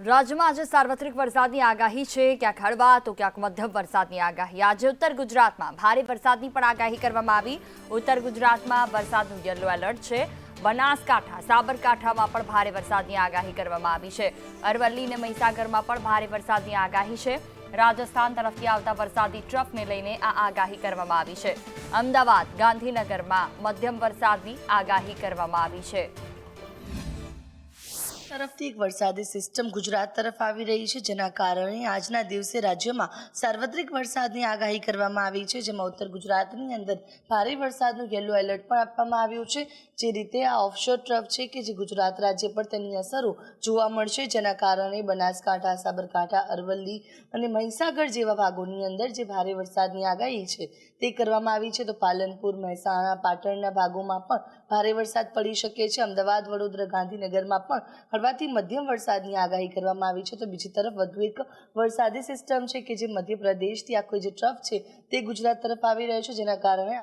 રાજ્યમાં આજે સાર્વત્રિક વરસાદની આગાહી છે. ક્યાંક હળવા તો ક્યાંક મધ્યમ વરસાદની આગાહી. આજે ઉત્તર ગુજરાતમાં ભારે વરસાદની પણ આગાહી કરવામાં આવી. ઉત્તર ગુજરાતમાં વરસાદનું યલો એલર્ટ છે. બનાસકાંઠા, સાબરકાંઠામાં પણ ભારે વરસાદની આગાહી કરવામાં આવી છે. અરવલ્લી અને મહીસાગરમાં પણ ભારે વરસાદની આગાહી છે. રાજસ્થાન તરફથી આવતા વરસાદી ટ્રફને લઈને આ આગાહી કરવામાં આવી છે. અમદાવાદ, ગાંધીનગરમાં મધ્યમ વરસાદની આગાહી કરવામાં આવી છે. તરફથી એક વરસાદી સિસ્ટમ ગુજરાત તરફ આવી રહી છે, જેના કારણે આજના દિવસે રાજ્યમાં સાર્વત્રિક વરસાદની આગાહી કરવામાં આવી છે, જેમાં ઉત્તર ગુજરાતની અંદર ભારે વરસાદનું યલો એલર્ટ પણ આપવામાં આવ્યું છે. જે રીતે આ ઓફશોર ટ્રફ છે કે જે ગુજરાત રાજ્ય પર તેની અસરો જોવા મળશે, જેના કારણે બનાસકાંઠા, સાબરકાંઠા, અરવલ્લી અને મહીસાગર જેવા ભાગોની અંદર જે ભારે વરસાદની આગાહી છે તે કરવામાં આવી છે. તો પાલનપુર, મહેસાણા, પાટણના ભાગોમાં પણ ભારે વરસાદ પડી શકે છે. અમદાવાદ, વડોદરા, ગાંધીનગરમાં પણ હળવાથી મધ્યમ વરસાદની આગાહી કરવામાં આવી છે. તો બીજી તરફ વધુ એક વરસાદી સિસ્ટમ છે કે જે મધ્યપ્રદેશથી આખો જે ટ્રફ છે તે ગુજરાત તરફ આવી રહ્યો છે. જેના કારણે